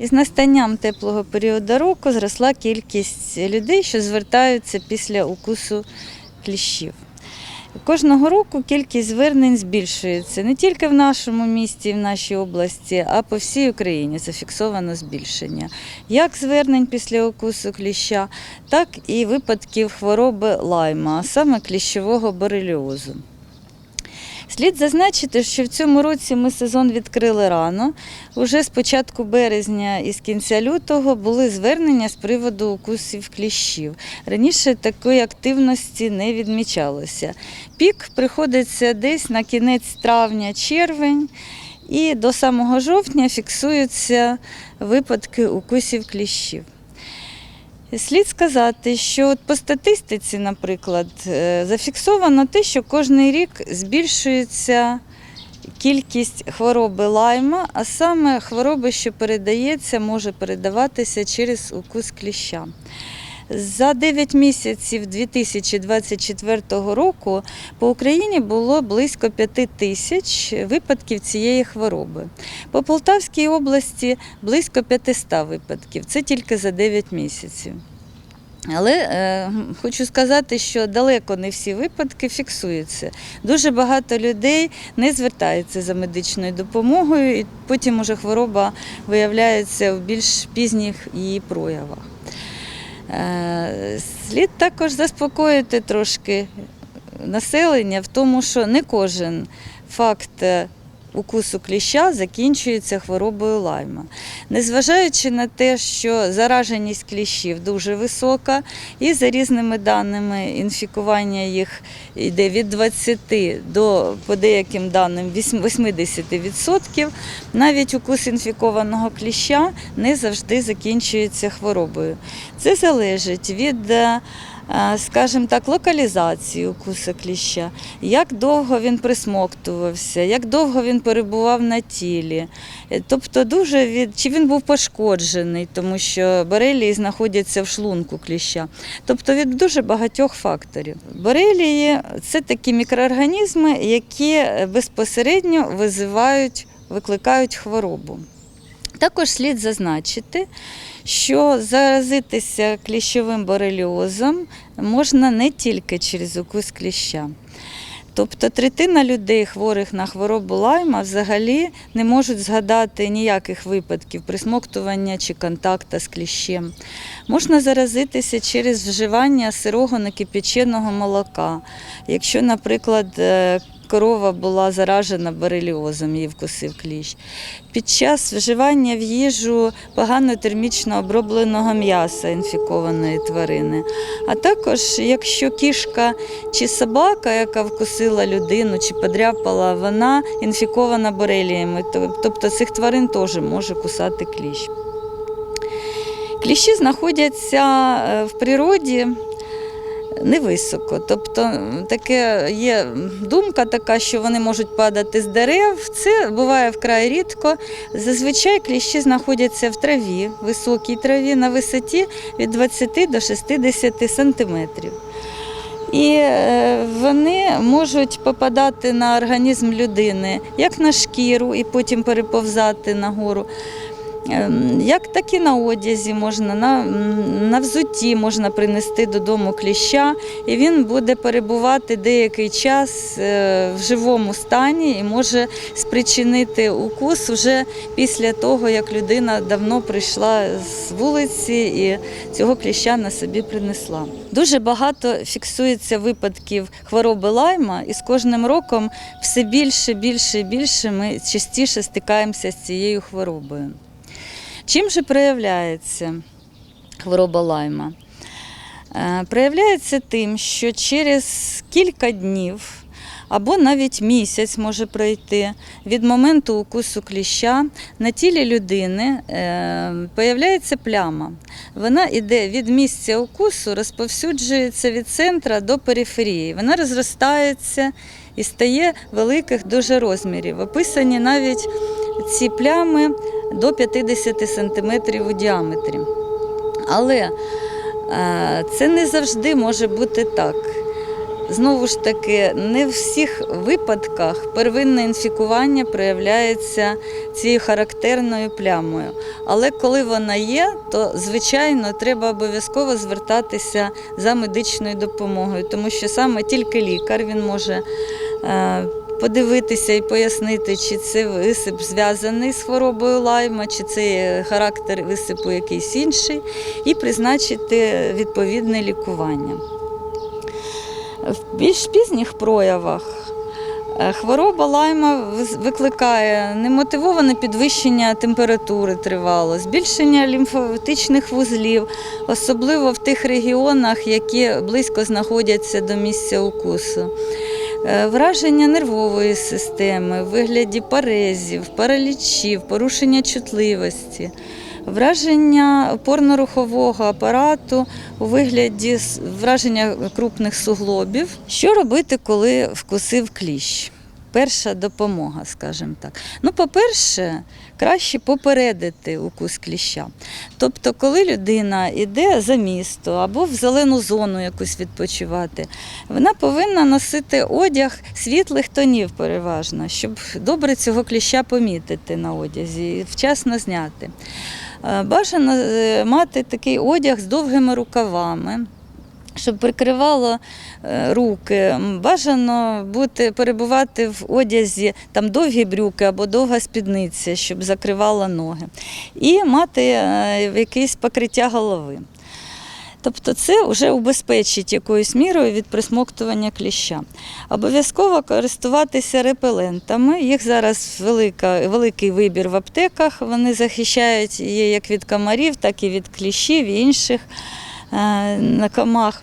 Із настанням теплого періоду року зросла кількість людей, що звертаються після укусу кліщів. Кожного року кількість звернень збільшується не тільки в нашому місті, в нашій області, а по всій Україні зафіксовано збільшення. Як звернень після укусу кліща, так і випадків хвороби лайма, а саме кліщового бореліозу. Слід зазначити, що в цьому році ми сезон відкрили рано. Уже з початку березня і з кінця лютого були звернення з приводу укусів кліщів. Раніше такої активності не відмічалося. Пік приходиться десь на кінець травня-червень, і до самого жовтня фіксуються випадки укусів кліщів. Слід сказати, що от по статистиці, наприклад, е, зафіксовано те, що кожен рік збільшується кількість хвороби лайма, а саме хвороби, що передається, може передаватися через укус кліща. За 9 місяців 2024 року по Україні було близько 5 тисяч випадків цієї хвороби. По Полтавській області близько 500 випадків. Це тільки за 9 місяців. Але е, хочу сказати, що далеко не всі випадки фіксуються. Дуже багато людей не звертаються за медичною допомогою, і потім уже хвороба виявляється в більш пізніх її проявах. Е, Слід також заспокоїти трошки населення в тому, що не кожен факт е, укусу кліща закінчується хворобою лайма. Незважаючи на те, що зараженість кліщів дуже висока, і за різними даними інфікування їх йде від 20 до, по деяким даним, 80%, навіть укус інфікованого кліща не завжди закінчується хворобою. Це залежить від е, скажімо так, локалізації укуса кліща, як довго він присмоктувався, як довго він перебував на тілі. Е, Тобто дуже від чи він був пошкоджений, тому що борелії знаходяться в шлунку кліща. Тобто від дуже багатьох факторів. Борелії це такі мікроорганізми, які е, безпосередньо визивають, викликають хворобу. Також слід зазначити, що заразитися кліщовим бореліозом можна не тільки через укус кліща. Тобто третина людей, хворих на хворобу лайма, взагалі не можуть згадати ніяких випадків присмоктування чи контакта з кліщем. Можна заразитися через вживання сирого накипяченого молока. Якщо, наприклад, е, корова була заражена бореліозом, її вкусив кліщ. Під час вживання в їжу погано термічно обробленого м'яса інфікованої тварини. А також, якщо кішка чи собака, яка вкусила людину чи подряпала, вона інфікована бореліями, тобто цих тварин теж може кусати кліщ. Кліщі знаходяться е, в природі невисоко. Тобто таке є думка така, що вони можуть падати з дерев. Це буває вкрай рідко. Зазвичай кліщі знаходяться в траві, високій траві на висоті від 20 до 60 сантиметрів. І е, вони можуть попадати на організм людини як на шкіру і потім переповзати нагору. Ем, Як так і на одязі можна, на, на взутті можна принести додому кліща, і він буде перебувати деякий час е, в живому стані і може спричинити укус вже після того, як людина давно прийшла з вулиці і цього кліща на собі принесла. Дуже багато фіксується випадків хвороби лайма, і з кожним роком все більше, більше і більше ми частіше стикаємося з цією хворобою. Чим же проявляється хвороба лайма? Е, Проявляється тим, що через кілька днів або навіть місяць може пройти від моменту укусу кліща на тілі людини е, появляється пляма. Вона йде від місця укусу, розповсюджується від центра до периферії. Вона розростається і стає великих дуже розмірів. Описані навіть ці плями до 50 см у діаметрі. Але е, це не завжди може бути так. знову ж таки, не в всіх випадках первинне інфікування проявляється цією характерною плямою. Але коли вона є, то звичайно треба обов'язково звертатися за медичною допомогою, тому що саме тільки лікар він може. Подивитися і пояснити, чи це висип зв'язаний з хворобою лайма, чи це характер висипу якийсь інший, і призначити відповідне лікування. В більш пізніх проявах е, хвороба лайма викликає немотивоване підвищення температури тривало, збільшення лімфатичних вузлів, особливо в тих регіонах, які близько знаходяться до місця укусу. Е, Враження нервової системи, в вигляді парезів, паралічів, порушення чутливості, враження опорно-рухового апарату у вигляді враження крупних суглобів. Що робити, коли вкусив кліщ? Перша допомога, скажімо так. Ну, по-перше, краще попередити укус кліща. Тобто, коли людина йде за місто або в зелену зону якусь відпочивати, вона повинна носити одяг світлих тонів переважно, щоб добре цього кліща помітити на одязі і вчасно зняти. Е, Бажано е, мати такий одяг з довгими рукавами. Щоб прикривало е, руки, бажано бути, перебувати в одязі там довгі брюки або довга спідниця, щоб закривала ноги, і мати е, якесь покриття голови. Тобто це вже убезпечить якоюсь мірою від присмоктування кліща. Обов'язково користуватися репелентами. Їх зараз велика, великий вибір в аптеках. Вони захищають її як від комарів, так і від кліщів і інших е, накомах.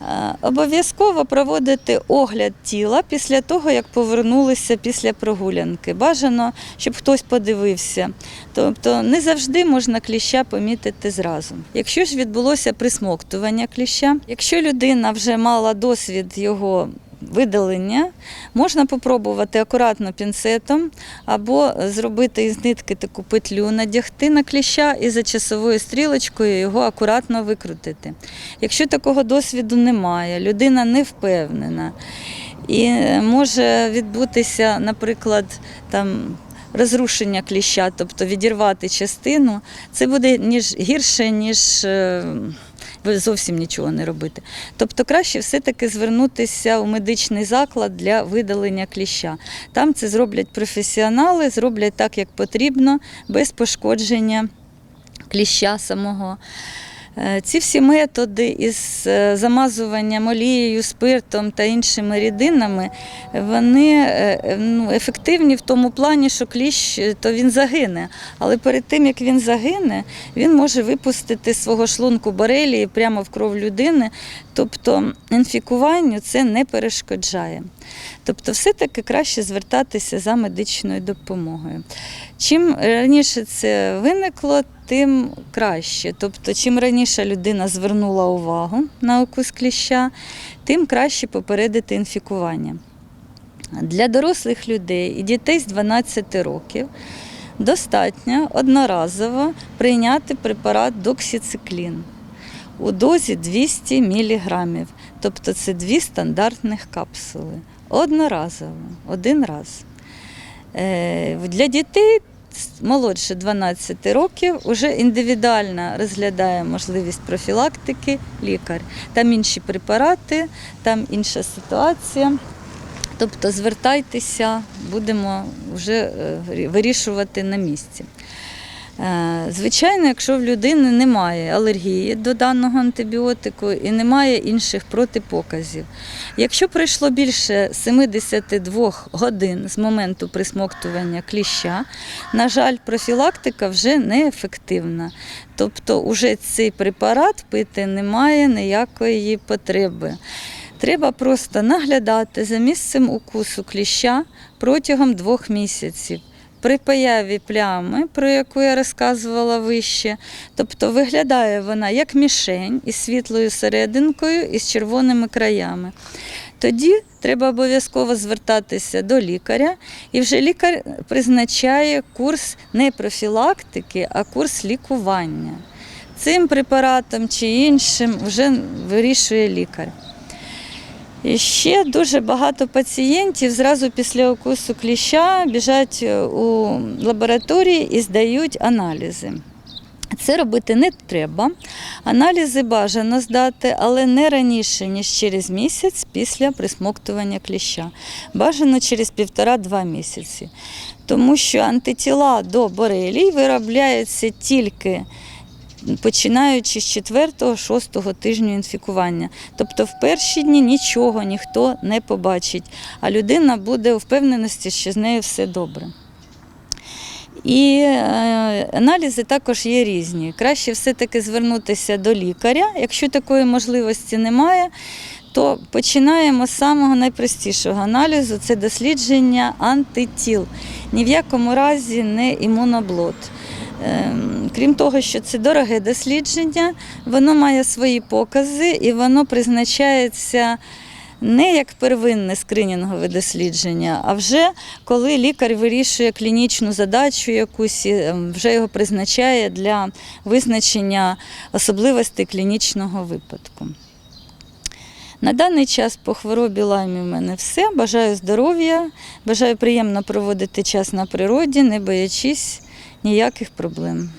Е, Обов'язково проводити огляд тіла після того, як повернулися після прогулянки. Бажано, щоб хтось подивився. Тобто не завжди можна кліща помітити зразу. Якщо ж відбулося присмоктування кліща, якщо людина вже мала досвід його видалення, можна попробувати акуратно пінцетом або зробити із нитки таку петлю, надягти на кліща і за часовою стрілочкою його акуратно викрутити. Якщо такого досвіду немає, людина не впевнена і е, може відбутися, наприклад, там. Розрушення кліща, тобто відірвати частину, це буде ніж гірше, ніж е, зовсім нічого не робити. Тобто краще все-таки звернутися у медичний заклад для видалення кліща. Там це зроблять професіонали, зроблять так, як потрібно, без пошкодження кліща самого. Е, Ці всі методи із е, замазуванням олією, спиртом та іншими рідинами, вони е, ну, ефективні в тому плані, що кліщ то він загине. Але перед тим як він загине, він може випустити свого шлунку борелії прямо в кров людини. Тобто інфікуванню це не перешкоджає. Тобто, все-таки краще звертатися за медичною допомогою. Чим раніше це виникло, тим краще. Тобто, чим раніше людина звернула увагу на укус кліща, тим краще попередити інфікування. Для дорослих людей і дітей з 12 років достатньо одноразово прийняти препарат доксициклін у дозі 200 мг. Тобто це дві стандартних капсули. Одноразово, один раз. Е, Для дітей молодше 12 років вже індивідуально розглядає можливість профілактики лікар. Там інші препарати, там інша ситуація. Тобто звертайтеся, будемо вже е, вирішувати на місці. Е, Звичайно, якщо в людини немає алергії до даного антибіотику і немає інших протипоказів. Якщо пройшло більше 72 годин з моменту присмоктування кліща, на жаль, профілактика вже неефективна. Тобто, уже цей препарат пити немає ніякої потреби. Треба просто наглядати за місцем укусу кліща протягом двох місяців. При появі плями, про яку я розказувала вище, тобто виглядає вона як мішень із світлою серединкою і з червоними краями. Тоді треба обов'язково звертатися до лікаря, і вже лікар призначає курс не профілактики, а курс лікування. Цим препаратом чи іншим вже вирішує лікар. І ще дуже багато пацієнтів зразу після укусу кліща біжать е, у лабораторії і здають аналізи. Це робити не треба. Аналізи бажано здати, але не раніше, ніж через місяць після присмоктування кліща. Бажано через півтора-два місяці. Тому що антитіла до борелій виробляються тільки починаючи з 4-6 тижню інфікування. Тобто в перші дні нічого ніхто не побачить, а людина буде у впевненості, що з нею все добре. І е, аналізи також є різні. Краще все-таки звернутися до лікаря. Якщо такої можливості немає, то починаємо з самого найпростішого аналізу це дослідження антитіл. Ні в якому разі не імуноблот. Ем, Крім того, що це дороге дослідження, воно має свої покази і воно призначається не як первинне скринінгове дослідження, а вже коли лікар вирішує клінічну задачу якусь, ем, вже його призначає для визначення особливостей клінічного випадку. На даний час по хворобі лаймі в мене все. Бажаю здоров'я, бажаю приємно проводити час на природі, не боячись ніяких проблем.